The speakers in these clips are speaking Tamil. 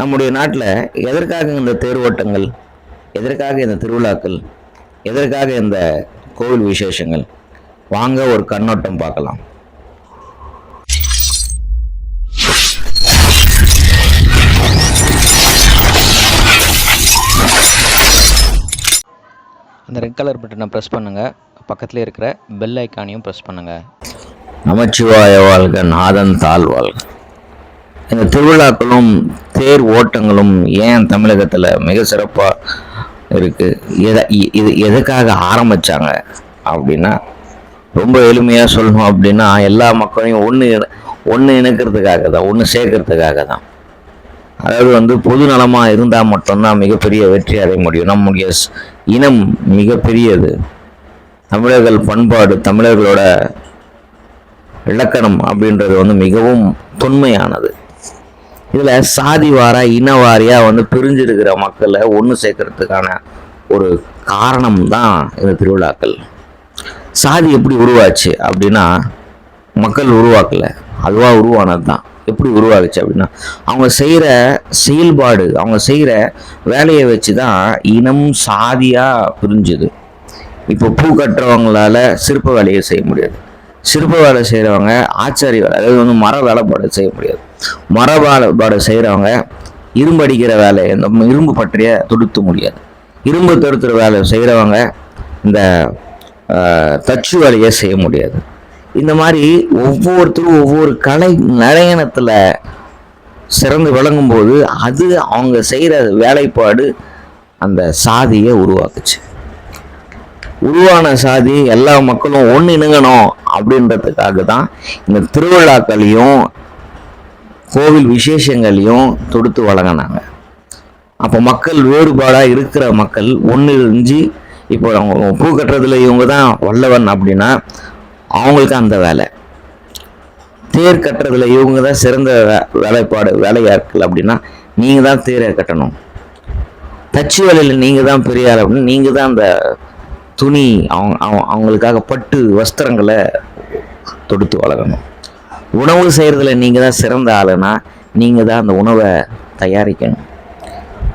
நம்முடைய நாட்டில் எதற்காக இந்த தேரோட்டங்கள் எதற்காக இந்த திருவிழாக்கள்? எதற்காக இந்த கோவில் விசேஷங்கள்? வாங்க ஒரு கண்ணோட்டம் பார்க்கலாம். அந்த ரெட் கலர் பட்டனை ப்ரெஸ் பண்ணுங்கள் பக்கத்தில் இருக்கிற பெல் ஐக்கானையும் ப்ரெஸ் பண்ணுங்கள் நமச்சிவாய வாழ்க நாதன் தாழ் வாழ்க இந்த திருவிழாக்களும் தேர் ஓட்டங்களும் ஏன் தமிழகத்தில் மிக சிறப்பாக இருக்குது எதை இது எதுக்காக ஆரம்பித்தாங்க அப்படின்னா ரொம்ப எளிமையாக சொல்லணும் அப்படின்னா எல்லா மக்களையும் ஒன்று ஒன்று இணைக்கிறதுக்காக தான் ஒன்று சேர்க்கறதுக்காக தான். அதாவது வந்து பொது நலமாக இருந்தால் மட்டும்தான் மிகப்பெரிய வெற்றி அடைய முடியும். நம்முடைய இனம் மிகப்பெரியது. தமிழர்கள் பண்பாடு தமிழர்களோட இலக்கணம் அப்படின்றது வந்து மிகவும் தொன்மையானது. இதில் சாதி வாரா இன வாரியாக வந்து பிரிஞ்சிருக்கிற மக்களை ஒன்று சேர்க்கறதுக்கான ஒரு காரணம் தான் இந்த திருவிழாக்கள். சாதி எப்படி உருவாச்சு அப்படின்னா மக்கள் உருவாக்கலை. அதுவாக உருவானது தான் எப்படி உருவாகுச்சு அப்படின்னா அவங்க செய்கிற செயல்பாடு அவங்க செய்கிற வேலையை வச்சு தான் இனம் சாதியாக பிரிஞ்சுது. இப்போ பூ கட்டுறவங்களால சிற்ப வேலையை செய்ய முடியாது. சிற்ப வேலை செய்கிறவங்க ஆச்சாரி வேலை அதாவது வந்து மர வேலைப்பாடு செய்ய முடியாது. மர வேலைப்பாடு செய்கிறவங்க இரும்பு அடிக்கிற வேலை இந்த இரும்பு பற்றிய துடுத்த முடியாது. இரும்பு தடுத்துற வேலை செய்கிறவங்க இந்த தச்சு வேலையை செய்ய முடியாது. இந்த மாதிரி ஒவ்வொருத்தரும் ஒவ்வொரு கலை நடையணத்தில் சிறந்து விளங்கும்போது அது அவங்க செய்கிற வேலைப்பாடு அந்த சாதியை உருவாக்குச்சு. உருவான சாதி எல்லா மக்களும் ஒன்று இணுங்கணும் அப்படின்றதுக்காக தான் இந்த திருவிழாக்களையும் கோவில் விசேஷங்களையும் தொடுத்து வழங்கினாங்க. அப்போ மக்கள் வேறுபாடாக இருக்கிற மக்கள் ஒன்று இருந்து இப்போ அவங்க பூ கட்டுறதுல இவங்க தான் வல்லவன் அப்படின்னா அவங்களுக்கு அந்த வேலை. தேர் கட்டுறதுல இவங்க தான் சிறந்த வே- வேலைப்பாடு வேலையாட்கள் அப்படின்னா நீங்கள் தான் தேரை கட்டணும். தச்சு வேலையில் நீங்கள் தான் பெரியார் அப்படின்னு நீங்கள் தான் அந்த துணி அவங்க அவங்களுக்காக பட்டு வஸ்திரங்களை தொடுத்து வளரணும். உணவு செய்கிறதுல நீங்கள் தான் சிறந்த ஆளுனா நீங்கள் தான் அந்த உணவை தயாரிக்கணும்.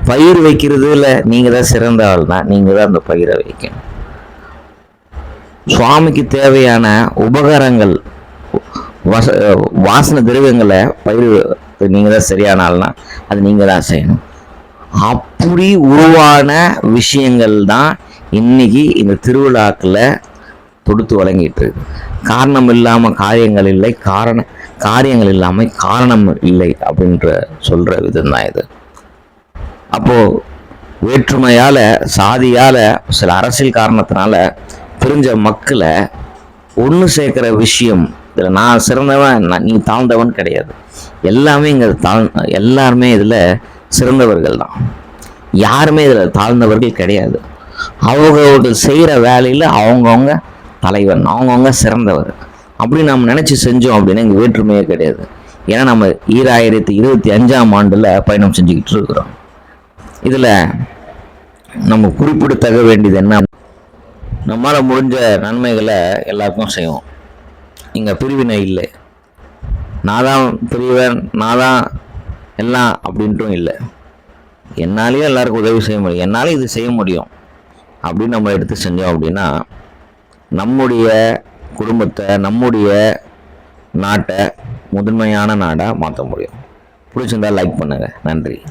பயிர் வைக்கிறதுல நீங்கள் தான் சிறந்த ஆள்னா நீங்கள் தான் அந்த பயிரை வைக்கணும். சுவாமிக்கு தேவையான உபகாரங்கள் வச வாசன திரவியங்களை பயிர் நீங்கள் தான் சரியான ஆள்னா அது நீங்கள் தான் செய்யணும். அப்படி உருவான விஷயங்கள் தான் இன்னைக்கு இந்த திருவிழாக்களை தொடுத்து வழங்கிட்டு காரணம் இல்லாமல் காரியங்கள் இல்லை காரண காரியங்கள் இல்லாமல் காரணம் இல்லை அப்படின்ற சொல்கிற விதம் தான் இது. அப்போது வேற்றுமையால் சாதியால் சில அரசியல் காரணத்தினால பிரிஞ்ச மக்களை ஒன்று சேர்க்குற விஷயம் இதில் நான் சிறந்தவன் நீ தாழ்ந்தவன் கிடையாது. எல்லாமே இங்கே தாழ் எல்லாருமே இதில் சிறந்தவர்கள் தான். யாருமே இதில் தாழ்ந்தவர்கள் கிடையாது. அவங்கவுர்கள் செய்கிற வேலையில் அவங்கவுங்க தலைவன் அவங்கவுங்க சிறந்தவர். அப்படி நம்ம நினச்சி செஞ்சோம் அப்படின்னா இங்கே வேற்றுமையே கிடையாது. ஏன்னா நம்ம ஈராயிரத்தி இருபத்தி அஞ்சாம் ஆண்டில் பயணம் செஞ்சுக்கிட்டு இருக்கிறோம். இதில் நம்ம குறிப்பிடத்தக வேண்டியது என்ன? நம்மளால் முடிஞ்ச நன்மைகளை எல்லாருக்கும் செய்வோம். இங்கே பிரிவினை இல்லை. நான் தான் பெரியவன் நான் தான் எல்லாம் அப்படின்ட்டும் இல்லை. என்னாலேயும் எல்லாருக்கும் உதவி செய்ய முடியும். என்னாலும் இது செய்ய முடியும். அப்படின்னு நம்ம எடுத்து செஞ்சோம் அப்படின்னா நம்முடைய குடும்பத்தை நம்முடைய நாட்டை முதன்மையான நாடாக மாற்ற முடியும். பிடிச்சிருந்தா லைக் பண்ணுங்கள் நன்றி.